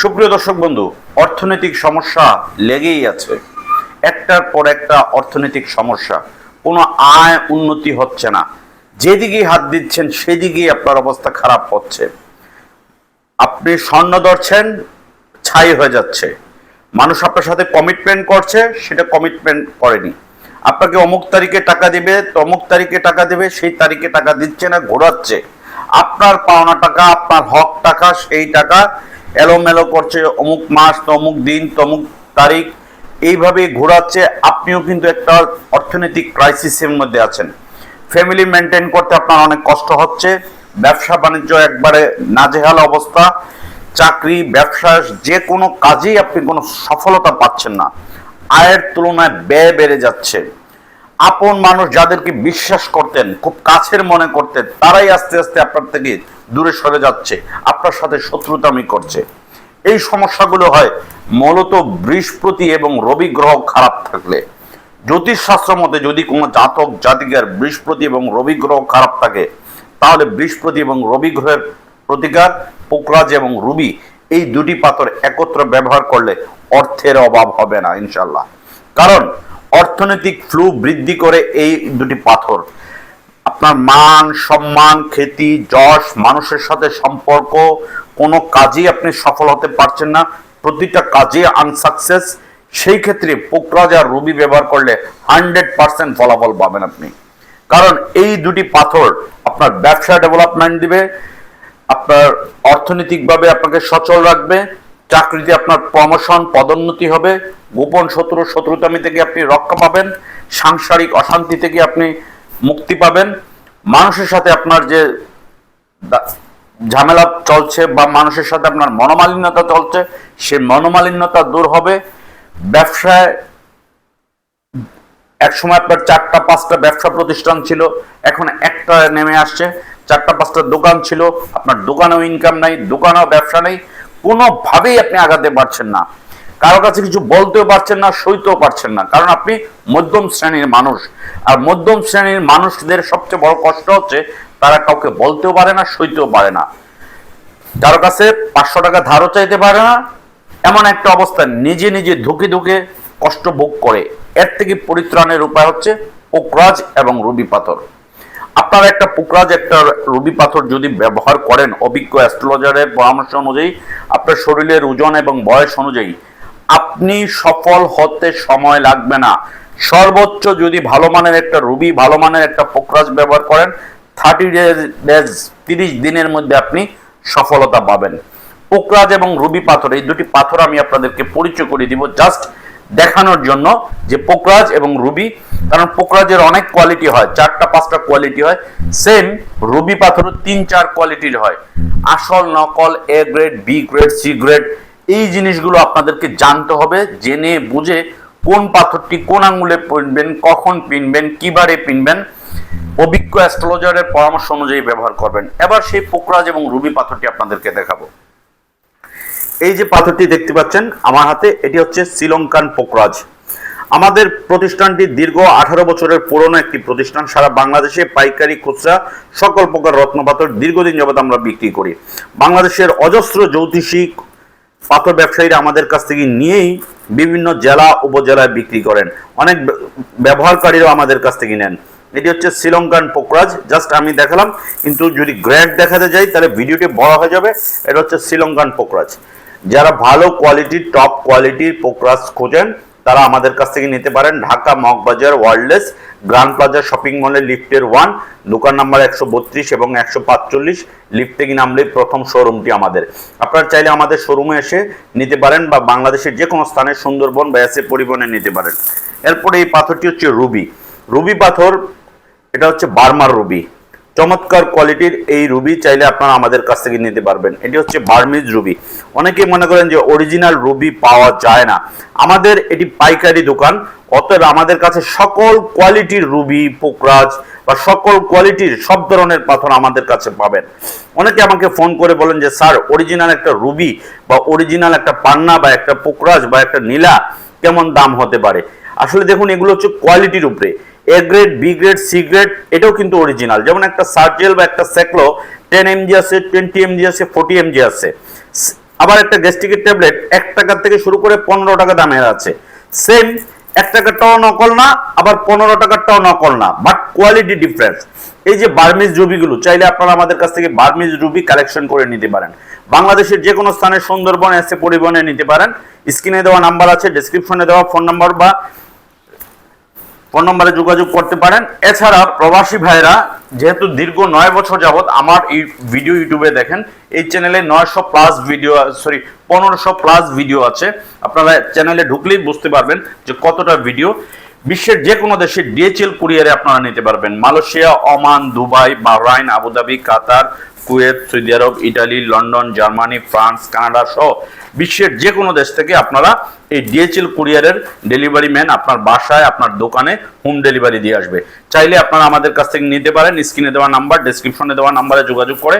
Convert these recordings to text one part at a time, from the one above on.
সুপ্রিয় দর্শক বন্ধু, অর্থনৈতিক সমস্যা লেগেই আছে। একটার পর একটা অর্থনৈতিক সমস্যা, কোনো আয় উন্নতি হচ্ছে না। যেদিকেই হাত দিচ্ছেন, সেদিকেই আপনার অবস্থা খারাপ হচ্ছে। আপনি স্বর্ণ ধরছেন, ছাই হয়ে যাচ্ছে। মানুষ আপনার সাথে কমিটমেন্ট করছে, সেটা কমিটমেন্ট করেনি। আপনাকে অমুক তারিখে টাকা দেবে, তমুক তারিখে টাকা দেবে, সেই তারিখে টাকা দিচ্ছে না, ঘোরাচ্ছে। আপনার পাওনা টাকা, আপনার হক টাকা, সেই টাকা এলোমেলো করছে, অমুক মাস তো অমুক দিন, তমুক তারিখ, এইভাবে ঘোরাচ্ছে। আপনিও কিন্তু একটা অর্থনৈতিক ক্রাইসিসের মধ্যে আছেন। ফ্যামিলি মেনটেন করতে আপনার অনেক কষ্ট হচ্ছে। ব্যবসা বাণিজ্য একবারে নাজেহাল অবস্থা। চাকরি, ব্যবসা, যে কোনো কাজেই আপনি কোনো সফলতা পাচ্ছেন না। আয়ের তুলনায় ব্যয় বেড়ে যাচ্ছে। আপন মানুষ যাদেরকে বিশ্বাস করতেন, খুব কাছের মনে করতেন, তারাই আস্তে আস্তে আপনার থেকে দূরে সরে যাচ্ছে, আপনার সাথে শত্রুতামি করছে। এই সমস্যাগুলো হয় মূলত বৃহস্পতি এবং রবি গ্রহ খারাপ থাকলে। জ্যোতিষশাস্ত্র মতে যদি কোনো জাতক, জাতিকার বৃহস্পতি এবং রবি গ্রহ খারাপ থাকে, তাহলে বৃহস্পতি এবং রবি গ্রহের প্রতিকার, পোকরাজ এবং রুবি এই দুটি পাথর একত্র ব্যবহার করলে অর্থের অভাব হবে না ইনশাল্লাহ কারণ অর্থনৈতিক ফ্লু বৃদ্ধি করে এই দুটি পাথর। আপনার মান, সম্মান, খ্যাতি, যশ, মানুষের সাথে সম্পর্ক, কোনো কাজেই আপনি সফল হতে পারছেন না। প্রতিটা কাজে আনসাকসেস সেই ক্ষেত্রে পোকরাজ আর রুবি ব্যবহার করলে হান্ড্রেড পার্সেন্ট ফলাফল পাবেন আপনি। কারণ এই দুটি পাথর আপনার ব্যবসা ডেভেলপমেন্ট দিবে, আপনার অর্থনৈতিকভাবে আপনাকে সচল রাখবে চাকরিতে আপনার প্রমোশন পদোন্নতি হবে। গোপন শত্রু শত্রুতামি থেকে আপনি রক্ষা পাবেন। সাংসারিক অশান্তি থেকে আপনি মুক্তি পাবেন। মানুষের সাথে আপনার যে ঝামেলা চলছে বা মানুষের সাথে আপনার মনোমালিন্যতা চলছে, সে মনোমালিন্যতা দূর হবে। ব্যবসায় এক সময় আপনার চারটা, পাঁচটা ব্যবসা প্রতিষ্ঠান ছিল, এখন একটা নেমে আসছে। চারটা, পাঁচটা দোকান ছিল, আপনার দোকানেও ইনকাম নাই, দোকানেও ব্যবসা নেই। কোনোভাবেই আপনি আগাতে পারছেন না। কারও কাছে কিছু বলতেও পারছেন না, সইতেও পারছেন না। কারণ আপনি মধ্যম শ্রেণির মানুষ। আর মধ্যম শ্রেণির মানুষদের সবচেয়ে বড় কষ্ট হচ্ছে, তারা কাউকে বলতেও পারে না, সইতেও পারে না। কারও কাছে পাঁচশো টাকা ধারও চাইতে পারে না। এমন একটা অবস্থা নিজে নিজে ধুকে ধুকে কষ্ট ভোগ করে। এর থেকে পরিত্রাণের উপায় হচ্ছে পোকরাজ এবং রুবি পাথর। আপনারা একটা পোকরাজ, একটা রুবি পাথর যদি ব্যবহার করেন, অভিজ্ঞ অ্যাস্ট্রোলজারের পরামর্শ অনুযায়ী, আপনার শরীরের ওজন এবং বয়স অনুযায়ী, আপনি সফল হতে সময় লাগবে না। সর্বোচ্চ যদি ভালো মানের একটা রুবি, ভালো মানের একটা পোকরাজ ব্যবহার করেন থার্টি ডেজ তিরিশ দিনের মধ্যে আপনি সফলতা পাবেন। পোকরাজ এবং রুবি পাথর, এই দুটি পাথর আমি আপনাদেরকে পরিচয় করে দিব জাস্ট দেখানোর জন্য যে পোকরাজ এবং রুবি কারণ পোকরাজের অনেক কোয়ালিটি হয়, চারটা, পাঁচটা কোয়ালিটি হয়। সেম রুবি পাথরও তিন, চার কোয়ালিটির হয়। আসল নকল A grade B grade C grade এই জিনিসগুলো আপনাদেরকে জানতে হবে, জেনে বুঝে কোন পাথরটি কোন আঙ্গুলে পিনবেন, কখন পিনবেন কিবারে পিনবেন। অভিজ্ঞ অ্যাস্ট্রোলজারের পরামর্শ অনুযায়ী ব্যবহার করবেন। এবার সেই পোকরাজ এবং রুবি পাথরটি আপনাদেরকে দেখাবো। এই যে পাথরটি দেখতে পাচ্ছেন আমার হাতে, এটি হচ্ছে শ্রীলঙ্কান পোকরাজ আমাদের প্রতিষ্ঠানটি দীর্ঘ আঠারো বছরের পুরনো একটি প্রতিষ্ঠান। সারা বাংলাদেশে পাইকারি, খুচরা, সকল প্রকার রত্নপাথর দীর্ঘদিন যাবত আমরা বিক্রি করি। বাংলাদেশের অজস্র জ্যোতিষী পাথর ব্যবসায়ীরা আমাদের কাছ থেকে নিয়েই বিভিন্ন জেলা, উপজেলায় বিক্রি করেন। অনেক ব্য- ব্যবহারকারীরাও আমাদের কাছ থেকে নেন। এটি হচ্ছে শ্রীলঙ্কান পোকরাজ জাস্ট আমি দেখালাম, কিন্তু যদি গ্র্যান্ড দেখাতে যাই, তাহলে ভিডিওটি বড় হয়ে যাবে। এটা হচ্ছে শ্রীলঙ্কান পোকরাজ যারা ভালো কোয়ালিটির, টপ কোয়ালিটির পোকরাজ খোঁজেন তারা আমাদের কাছ থেকে নিতে পারেন Dhaka Moghbazar wireless, grand plaza shopping মলের লিফটের ওয়ান, দোকান নাম্বার একশো বত্রিশ এবং একশো পাঁচচল্লিশ, লিফট থেকে নামলেই প্রথম শোরুমটি আমাদের। আপনারা চাইলে আমাদের শোরুমে এসে নিতে পারেন বা বাংলাদেশের যে কোনো স্থানে সুন্দরবন বা এসে পরিবহনে নিতে পারেন। এরপরে এই পাথরটি হচ্ছে রুবি। রুবি পাথর, এটা হচ্ছে বার্মার রুবি। চমৎকার কোয়ালিটির এই রুবি চাইলে আপনারা আমাদের কাছ থেকে নিতে পারবেন। এটি হচ্ছে বার্মিজ রুবি। অনেকেই মনে করেন যে অরিজিনাল রুবি পাওয়া যায় না। আমাদের এটি পাইকারি দোকান, অতএব আমাদের কাছে সকল কোয়ালিটির রুবি, পোকরাজ বা সকল কোয়ালিটির সব ধরনের পাথর আমাদের কাছে পাবেন। অনেকে আমাকে ফোন করে বলেন যে, স্যার অরিজিনাল একটা রুবি বা অরিজিনাল একটা পান্না বা একটা পোকরাজ বা একটা নীলা কেমন দাম হতে পারে? আসলে দেখুন, এগুলো হচ্ছে কোয়ালিটির উপরে। A grade B grade C grade এটাও কিন্তু অরিজিনাল যেমন একটা সার্জেল বা একটা সেকলো টেন এমজি আছে টোয়েন্টি এমজি আছে ফোর্টি এমজি আছে। আবার একটা গ্যাস্ট্রিকের ট্যাবলেট এক টাকার থেকে শুরু করে পনেরো টাকা দামের আছে। সেম এক টাকারটাও নকল না, আবার পনেরো টাকারটাও নকল না বাট কোয়ালিটি ডিফারেন্স এই যে বার্মিজ রুবিগুলো, চাইলে আপনারা আমাদের কাছ থেকে বার্মিজ রুবি কালেকশন করে নিতে পারেন। বাংলাদেশের যে কোনো স্থানে সুন্দরবন এসে পরিবহনে নিতে পারেন। স্ক্রিনে দেওয়া নাম্বার আছে ডেসক্রিপশনে দেওয়া ফোন নাম্বার বা ফোন নম্বরে যোগাযোগ করতে পারেন। এছাড়া প্রবাসী ভাইরা যেহেতু দীর্ঘ নয় বছর যাবত আমার এই ভিডিও ইউটিউবে দেখেন, এই চ্যানেলে নয়শো প্লাস ভিডিও, সরি, পনেরোশো প্লাস ভিডিও আছে। আপনারা চ্যানেলে ঢুকলেই বুঝতে পারবেন যে কতটা ভিডিও। বিশ্বের যে কোনো দেশে ডিএচএল কুরিয়ারে আপনারা নিতে পারবেন। Malaysia, Oman, Dubai Bahrain Abu Dhabi, Qatar Kuwait, Saudi Arab, Italy, London, Germany, France, Canada সহ বিশ্বের যে কোনো দেশ থেকে আপনারা এই ডিএচএল কুরিয়ারের ডেলিভারি ম্যান আপনার বাসায়, আপনার দোকানে হোম ডেলিভারি দিয়ে আসবে। চাইলে আপনারা আমাদের কাছ থেকে নিতে পারেন। স্ক্রিনে দেওয়া নাম্বার ডিসক্রিপশনে দেওয়া নাম্বারে যোগাযোগ করে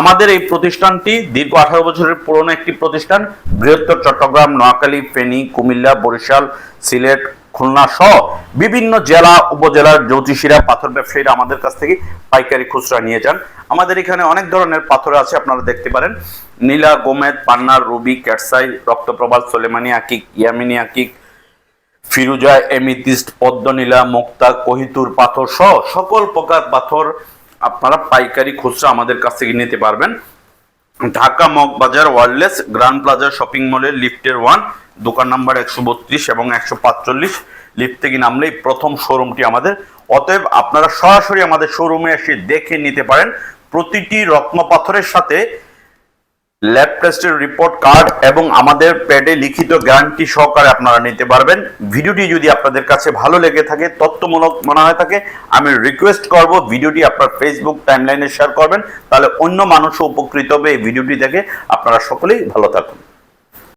আমাদের এই প্রতিষ্ঠানটি দীর্ঘ আঠারো বছরের পুরনো একটি প্রতিষ্ঠান। বৃহত্তর চট্টগ্রাম, নোয়াখালী, ফেনী, কুমিল্লা, বরিশাল, সিলেট, খুলনা সহ বিভিন্ন জেলা, উপজেলার জ্যোতিষীরা পাথর ব্যবসায়ীরা আমাদের কাছ থেকে পাইকারি খুচরা নিয়ে যান। আমাদের এখানে অনেক ধরনের পাথর আছে, আপনারা দেখতে পারেন। নীলা, গোমেদ পান্নার রুবি, ক্যাটসাই, রক্তপ্রবাল, সোলেমানি আকিক, ইয়ামিনী আকিক, ফিরুজা, এমিতিস্ট, পদ্মনীলা, মুক্তা, কহিতুর পাথর সহ সকল প্রকার পাথর আপনারা পাইকারি খুচরা আমাদের কাছ থেকে নিতে পারবেন। Dhaka Moghbazar wireless grand plaza shopping মলের লিফটের ওয়ান, দোকান নাম্বার একশো বত্রিশ এবং একশো পাঁচচল্লিশ। লিফট থেকে নামলেই প্রথম শোরুমটি আমাদের। অতএব আপনারা সরাসরি আমাদের শোরুমে এসে দেখে নিতে পারেন। প্রতিটি রত্ন পাথরের সাথে ল্যাব টেস্টের রিপোর্ট কার্ড এবং আমাদের প্যাডে লিখিত গ্যারান্টি সহকারে আপনারা নিতে পারবেন। ভিডিওটি যদি আপনাদের কাছে ভালো লেগে থাকে, তথ্যমূলক মনে হয়ে থাকে, আমি রিকোয়েস্ট করব ভিডিওটি আপনার ফেসবুক টাইমলাইনে শেয়ার করবেন, তাহলে অন্য মানুষও উপকৃত হবে এই ভিডিওটি দেখে। আপনারা সকলেই ভালো থাকুন।